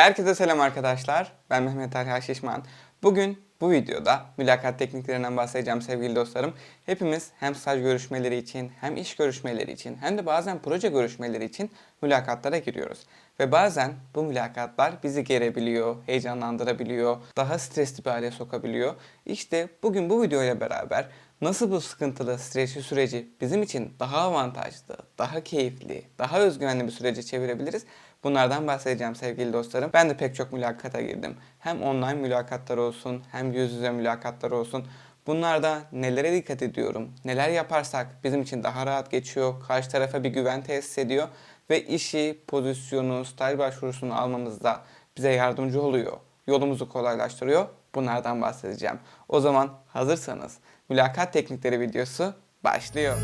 Herkese selam arkadaşlar. Ben Mehmet Erha Şişman. Bugün bu videoda mülakat tekniklerinden bahsedeceğim sevgili dostlarım. Hepimiz hem staj görüşmeleri için, hem iş görüşmeleri için, hem de bazen proje görüşmeleri için mülakatlara giriyoruz. Ve bazen bu mülakatlar bizi gerebiliyor, heyecanlandırabiliyor, daha stresli bir hale sokabiliyor. İşte bugün bu videoyla beraber nasıl bu sıkıntılı, stresli süreci bizim için daha avantajlı, daha keyifli, daha özgüvenli bir sürece çevirebiliriz? Bunlardan bahsedeceğim sevgili dostlarım. Ben de pek çok mülakata girdim. Hem online mülakatlar olsun, hem yüz yüze mülakatlar olsun. Bunlarda nelere dikkat ediyorum, neler yaparsak bizim için daha rahat geçiyor, karşı tarafa bir güven tesis ediyor ve işi, pozisyonu, staj başvurusunu almamızda bize yardımcı oluyor, yolumuzu kolaylaştırıyor. Bunlardan bahsedeceğim. O zaman hazırsanız mülakat teknikleri videosu başlıyor.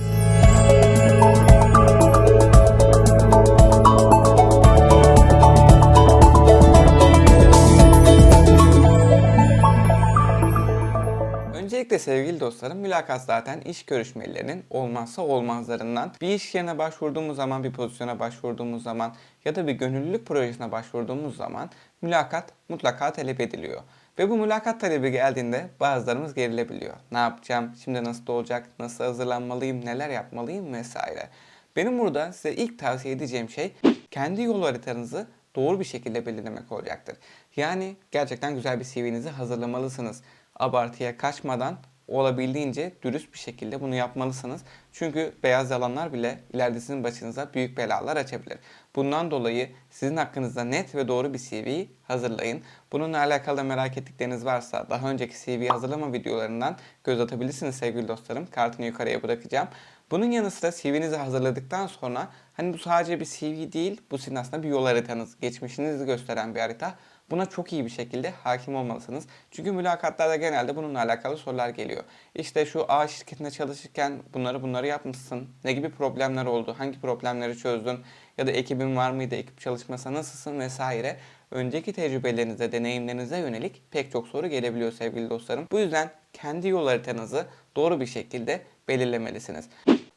Öncelikle sevgili dostlarım mülakat zaten iş görüşmelerinin olmazsa olmazlarından. Bir iş yerine başvurduğumuz zaman, bir pozisyona başvurduğumuz zaman ya da bir gönüllülük projesine başvurduğumuz zaman mülakat mutlaka talep ediliyor. Ve bu mülakat talebi geldiğinde bazılarımız gerilebiliyor. Ne yapacağım, şimdi nasıl olacak, nasıl hazırlanmalıyım, neler yapmalıyım vesaire. Benim burada size ilk tavsiye edeceğim şey kendi yol haritanızı doğru bir şekilde belirlemek olacaktır. Yani gerçekten güzel bir CV'nizi hazırlamalısınız. Abartıya kaçmadan olabildiğince dürüst bir şekilde bunu yapmalısınız. Çünkü beyaz yalanlar bile ileride sizin başınıza büyük belalar açabilir. Bundan dolayı sizin hakkınızda net ve doğru bir CV hazırlayın. Bununla alakalı merak ettikleriniz varsa daha önceki CV hazırlama videolarından göz atabilirsiniz sevgili dostlarım. Kartını yukarıya bırakacağım. Bunun yanı sıra CV'nizi hazırladıktan sonra hani bu sadece bir CV değil, bu sizin aslında bir yol haritanız, geçmişinizi gösteren bir harita. Buna çok iyi bir şekilde hakim olmalısınız. Çünkü mülakatlarda genelde bununla alakalı sorular geliyor. İşte şu A şirketinde çalışırken bunları bunları yapmışsın. Ne gibi problemler oldu? Hangi problemleri çözdün? Ya da ekibin var mıydı? Ekip çalışması nasılsın vesaire. Önceki tecrübelerinize, deneyimlerinize yönelik pek çok soru gelebiliyor sevgili dostlarım. Bu yüzden kendi yol haritanızı doğru bir şekilde belirlemelisiniz.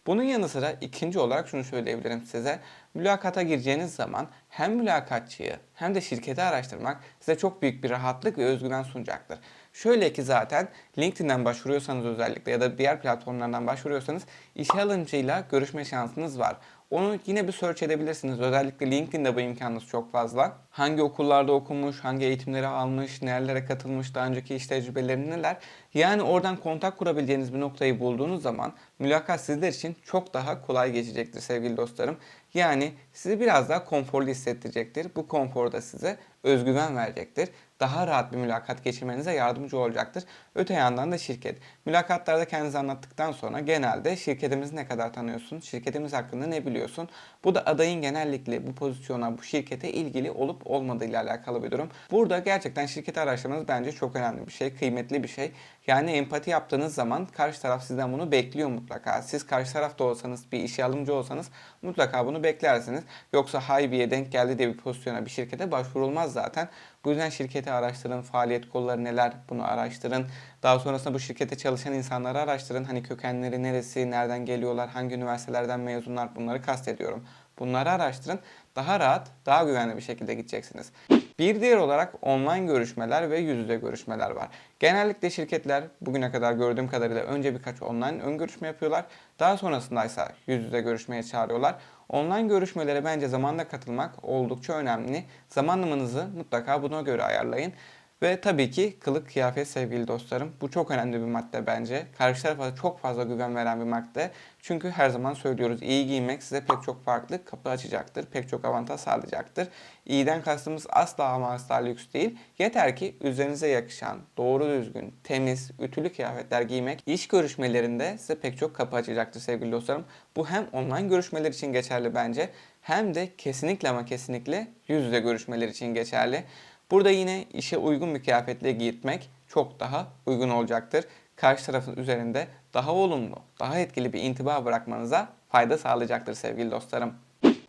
Bunun yanı sıra ikinci olarak şunu söyleyebilirim size. Mülakata gireceğiniz zaman hem mülakatçıyı hem de şirketi araştırmak size çok büyük bir rahatlık ve özgüven sunacaktır. Şöyle ki zaten LinkedIn'den başvuruyorsanız özellikle ya da diğer platformlardan başvuruyorsanız işe alımcıyla görüşme şansınız var. Onu yine bir search edebilirsiniz. Özellikle LinkedIn'de bu imkanınız çok fazla. Hangi okullarda okumuş, hangi eğitimleri almış, nerelere katılmış, daha önceki iş tecrübeleri neler. Yani oradan kontak kurabileceğiniz bir noktayı bulduğunuz zaman mülakat sizler için çok daha kolay geçecektir sevgili dostlarım. Yani sizi biraz daha konforlu hissettirecektir. Bu konfor da size özgüven verecektir. Daha rahat bir mülakat geçirmenize yardımcı olacaktır. Öte yandan da şirket. Mülakatlarda kendinizi anlattıktan sonra genelde şirketimizi ne kadar tanıyorsun, şirketimiz hakkında ne biliyorsun. Bu da adayın genellikle bu pozisyona, bu şirkete ilgili olup olmadığı ile alakalı bir durum. Burada gerçekten şirketi araştırmanız bence çok önemli bir şey, kıymetli bir şey. Yani empati yaptığınız zaman karşı taraf sizden bunu bekliyor mutlaka. Siz karşı tarafta olsanız, bir işe alımcı olsanız mutlaka bunu beklersiniz. Yoksa haybiye denk geldi diye bir pozisyona, bir şirkete başvurulmaz zaten. Bu yüzden şirketi araştırın, faaliyet kolları neler bunu araştırın. Daha sonrasında bu şirkete çalışan insanları araştırın. Hani kökenleri neresi, nereden geliyorlar, hangi üniversitelerden mezunlar bunları kastediyorum. Bunları araştırın. Daha rahat, daha güvenli bir şekilde gideceksiniz. Bir diğer olarak online görüşmeler ve yüz yüze görüşmeler var. Genellikle şirketler bugüne kadar gördüğüm kadarıyla önce birkaç online ön görüşme yapıyorlar. Daha sonrasında ise yüz yüze görüşmeye çağırıyorlar. Online görüşmelere bence zamanla katılmak oldukça önemli. Zamanlamanızı mutlaka buna göre ayarlayın. Ve tabii ki kılık kıyafet sevgili dostlarım. Bu çok önemli bir madde bence. Karşı tarafa çok fazla güven veren bir madde. Çünkü her zaman söylüyoruz iyi giymek size pek çok farklı kapı açacaktır. Pek çok avantaj sağlayacaktır. İyiden kastımız asla ama asla lüks değil. Yeter ki üzerinize yakışan, doğru düzgün, temiz, ütülü kıyafetler giymek iş görüşmelerinde size pek çok kapı açacaktır sevgili dostlarım. Bu hem online görüşmeler için geçerli bence hem de kesinlikle ama kesinlikle yüz yüze görüşmeler için geçerli. Burada yine işe uygun bir kıyafetle giyitmek çok daha uygun olacaktır. Karşı tarafın üzerinde daha olumlu, daha etkili bir intiba bırakmanıza fayda sağlayacaktır sevgili dostlarım.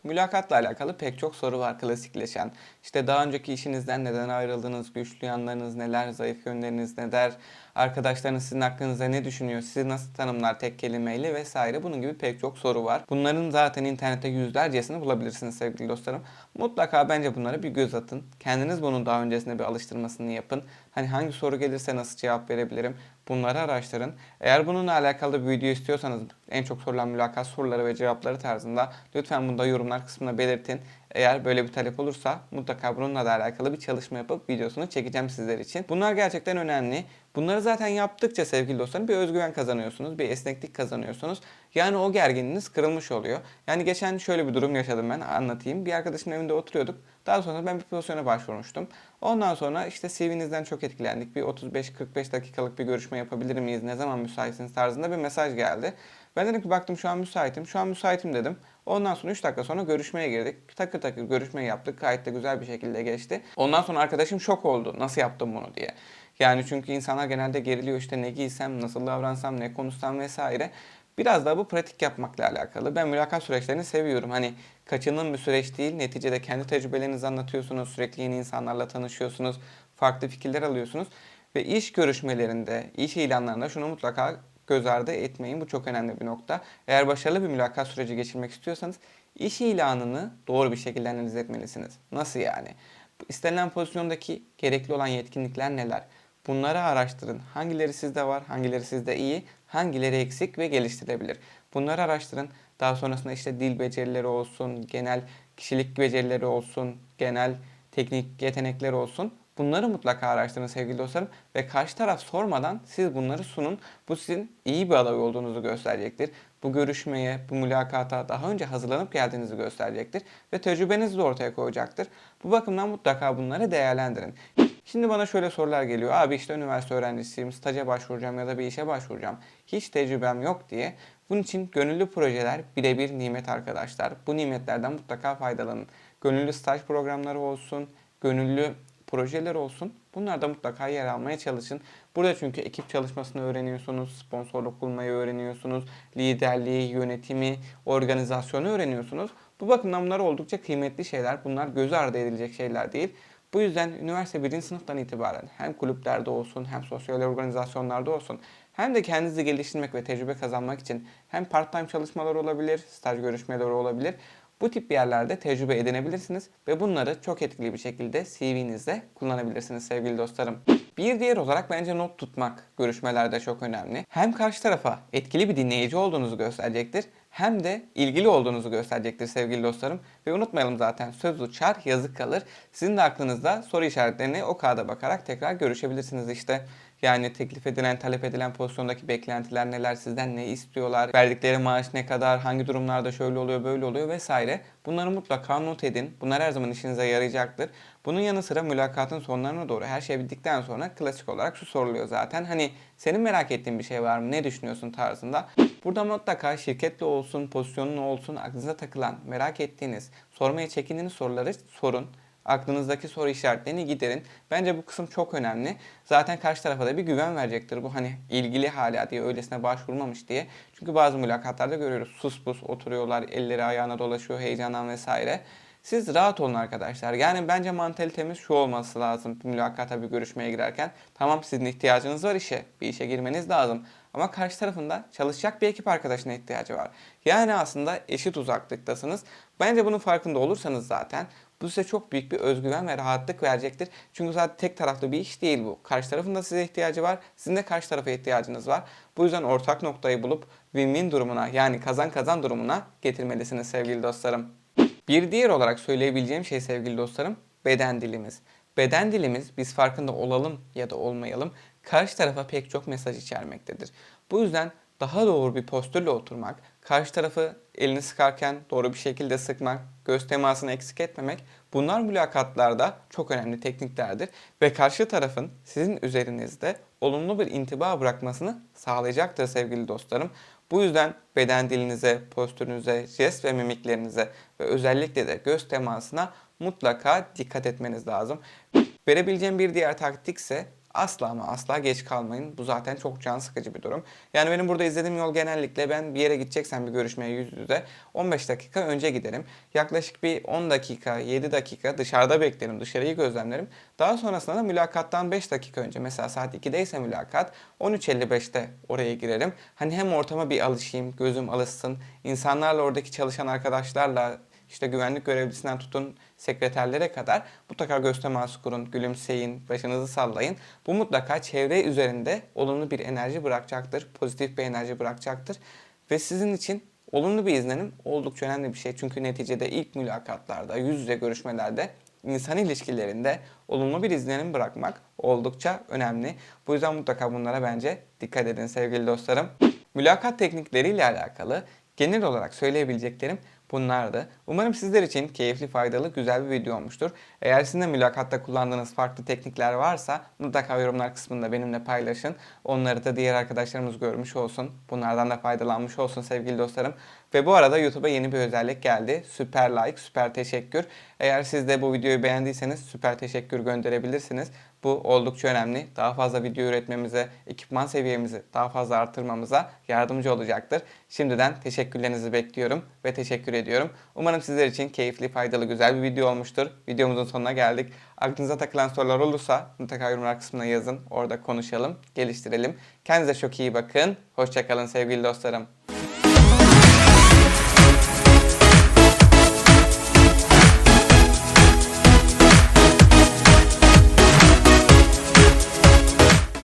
Mülakatla alakalı pek çok soru var klasikleşen. İşte daha önceki işinizden neden ayrıldınız, güçlü yanlarınız neler, zayıf yönleriniz neler, arkadaşlarınız sizin hakkınızda ne düşünüyor, sizi nasıl tanımlar tek kelimeyle vesaire bunun gibi pek çok soru var. Bunların zaten internette yüzlercesini bulabilirsiniz sevgili dostlarım. Mutlaka bence bunlara bir göz atın. Kendiniz bunun daha öncesinde bir alıştırmasını yapın. Hani hangi soru gelirse nasıl cevap verebilirim bunları araştırın. Eğer bununla alakalı bir video istiyorsanız en çok sorulan mülakat soruları ve cevapları tarzında lütfen bunu da yorumlar kısmına belirtin. Eğer böyle bir talep olursa mutlaka bununla da alakalı bir çalışma yapıp videosunu çekeceğim sizler için. Bunlar gerçekten önemli. Bunları zaten yaptıkça sevgili dostlarım bir özgüven kazanıyorsunuz, bir esneklik kazanıyorsunuz. Yani o gerginliğiniz kırılmış oluyor. Yani geçen şöyle bir durum yaşadım ben anlatayım. Bir arkadaşımın evinde oturuyorduk. Daha sonra ben bir pozisyona başvurmuştum. Ondan sonra işte CV'nizden çok etkilendik. Bir 35-45 dakikalık bir görüşme yapabilir miyiz? Ne zaman müsaitsiniz tarzında bir mesaj geldi. Ben dedim ki baktım şu an müsaitim. Şu an müsaitim dedim. Ondan sonra 3 dakika sonra görüşmeye girdik. Takır takır görüşme yaptık. Gayet de güzel bir şekilde geçti. Ondan sonra arkadaşım şok oldu. Nasıl yaptım bunu diye. Yani çünkü insanlar genelde geriliyor işte ne giysem, nasıl davransam, ne konuşsam vesaire. Biraz daha bu pratik yapmakla alakalı. Ben mülakat süreçlerini seviyorum. Hani kaçının bir süreç değil. Neticede kendi tecrübelerinizi anlatıyorsunuz. Sürekli yeni insanlarla tanışıyorsunuz. Farklı fikirler alıyorsunuz. Ve iş görüşmelerinde, iş ilanlarında şunu mutlaka göz ardı etmeyin. Bu çok önemli bir nokta. Eğer başarılı bir mülakat süreci geçirmek istiyorsanız iş ilanını doğru bir şekilde analiz etmelisiniz. Nasıl yani? İstenilen pozisyondaki gerekli olan yetkinlikler neler? Bunları araştırın. Hangileri sizde var, hangileri sizde iyi, hangileri eksik ve geliştirilebilir. Bunları araştırın. Daha sonrasında işte dil becerileri olsun, genel kişilik becerileri olsun, genel teknik yetenekleri olsun. Bunları mutlaka araştırın sevgili dostlarım ve karşı taraf sormadan siz bunları sunun. Bu sizin iyi bir aday olduğunuzu gösterecektir. Bu görüşmeye, bu mülakata daha önce hazırlanıp geldiğinizi gösterecektir ve tecrübenizi de ortaya koyacaktır. Bu bakımdan mutlaka bunları değerlendirin. Şimdi bana şöyle sorular geliyor. Abi işte üniversite öğrencisiyim, staja başvuracağım ya da bir işe başvuracağım. Hiç tecrübem yok diye. Bunun için gönüllü projeler birebir nimet arkadaşlar. Bu nimetlerden mutlaka faydalanın. Gönüllü staj programları olsun, gönüllü projeler olsun. Bunlarda mutlaka yer almaya çalışın. Burada çünkü ekip çalışmasını öğreniyorsunuz, sponsorluk bulmayı öğreniyorsunuz, liderliği, yönetimi, organizasyonu öğreniyorsunuz. Bu bakımdan bunlar oldukça kıymetli şeyler. Bunlar göz ardı edilecek şeyler değil. Bu yüzden üniversite birinci sınıftan itibaren hem kulüplerde olsun hem sosyal organizasyonlarda olsun hem de kendinizi geliştirmek ve tecrübe kazanmak için hem part-time çalışmalar olabilir, staj görüşmeleri olabilir. Bu tip yerlerde tecrübe edinebilirsiniz ve bunları çok etkili bir şekilde CV'nizde kullanabilirsiniz sevgili dostlarım. Bir diğer olarak bence not tutmak görüşmelerde çok önemli. Hem karşı tarafa etkili bir dinleyici olduğunuzu gösterecektir hem de ilgili olduğunuzu gösterecektir sevgili dostlarım. Ve unutmayalım zaten söz uçar yazık kalır. Sizin de aklınızda soru işaretlerini o kağıda bakarak tekrar görüşebilirsiniz işte. Yani teklif edilen, talep edilen pozisyondaki beklentiler neler, sizden ne istiyorlar, verdikleri maaş ne kadar, hangi durumlarda şöyle oluyor, böyle oluyor vesaire. Bunları mutlaka not edin. Bunlar her zaman işinize yarayacaktır. Bunun yanı sıra mülakatın sonlarına doğru her şey bittikten sonra klasik olarak şu soruluyor zaten. Hani senin merak ettiğin bir şey var mı, ne düşünüyorsun tarzında. Burada mutlaka şirketle olsun, pozisyonun olsun, aklınıza takılan, merak ettiğiniz, sormaya çekindiğiniz soruları sorun aklınızdaki soru işaretlerini giderin. Bence bu kısım çok önemli. Zaten karşı tarafa da bir güven verecektir. Bu hani ilgili hala diye öylesine başvurmamış diye. Çünkü bazı mülakatlarda görüyoruz. Sus pus oturuyorlar, elleri ayağına dolaşıyor heyecandan vesaire. Siz rahat olun arkadaşlar. Yani bence mantalitemiz şu olması lazım mülakata bir görüşmeye girerken. Tamam sizin ihtiyacınız var işe. Bir işe girmeniz lazım. Ama karşı tarafında çalışacak bir ekip arkadaşına ihtiyacı var. Yani aslında eşit uzaklıktasınız. Bence bunun farkında olursanız zaten bu size çok büyük bir özgüven ve rahatlık verecektir. Çünkü zaten tek taraflı bir iş değil bu. Karşı tarafın da size ihtiyacı var. Sizin de karşı tarafa ihtiyacınız var. Bu yüzden ortak noktayı bulup win-win durumuna yani kazan kazan durumuna getirmelisiniz sevgili dostlarım. Bir diğer olarak söyleyebileceğim şey sevgili dostlarım beden dilimiz. Beden dilimiz biz farkında olalım ya da olmayalım karşı tarafa pek çok mesaj içermektedir. Bu yüzden daha doğru bir postürle oturmak, karşı tarafı elini sıkarken doğru bir şekilde sıkmak, göz temasını eksik etmemek bunlar mülakatlarda çok önemli tekniklerdir ve karşı tarafın sizin üzerinizde olumlu bir intiba bırakmasını sağlayacaktır sevgili dostlarım. Bu yüzden beden dilinize, postürünüze, jest ve mimiklerinize ve özellikle de göz temasına mutlaka dikkat etmeniz lazım. Verebileceğim bir diğer taktik ise asla ama asla geç kalmayın. Bu zaten çok can sıkıcı bir durum. Yani benim burada izlediğim yol genellikle ben bir yere gideceksem bir görüşmeye yüz yüze 15 dakika önce giderim. Yaklaşık bir 10 dakika, 7 dakika dışarıda beklerim, dışarıyı gözlemlerim. Daha sonrasında da mülakattan 5 dakika önce mesela saat 2'deyse mülakat 13.55'te oraya girerim. Hani hem ortama bir alışayım, gözüm alışsın. insanlarla oradaki çalışan arkadaşlarla işte güvenlik görevlisinden tutun sekreterlere kadar mutlaka göz teması kurun, gülümseyin, başınızı sallayın. Bu mutlaka çevre üzerinde olumlu bir enerji bırakacaktır, pozitif bir enerji bırakacaktır. Ve sizin için olumlu bir izlenim oldukça önemli bir şey. Çünkü neticede ilk mülakatlarda, yüz yüze görüşmelerde insan ilişkilerinde olumlu bir izlenim bırakmak oldukça önemli. Bu yüzden mutlaka bunlara bence dikkat edin sevgili dostlarım. Mülakat teknikleriyle alakalı genel olarak söyleyebileceklerim bunlardı. Umarım sizler için keyifli, faydalı, güzel bir video olmuştur. Eğer sizin de mülakatta kullandığınız farklı teknikler varsa mutlaka yorumlar kısmında benimle paylaşın. Onları da diğer arkadaşlarımız görmüş olsun. Bunlardan da faydalanmış olsun sevgili dostlarım. Ve bu arada YouTube'a yeni bir özellik geldi. Süper like, süper teşekkür. Eğer siz de bu videoyu beğendiyseniz süper teşekkür gönderebilirsiniz. Bu oldukça önemli. Daha fazla video üretmemize, ekipman seviyemizi daha fazla artırmamıza yardımcı olacaktır. Şimdiden teşekkürlerinizi bekliyorum ve teşekkür ediyorum. Umarım sizler için keyifli, faydalı, güzel bir video olmuştur. Videomuzun sonuna geldik. Aklınıza takılan sorular olursa mutlaka yorumlar kısmına yazın. Orada konuşalım, geliştirelim. Kendinize çok iyi bakın. Hoşçakalın sevgili dostlarım.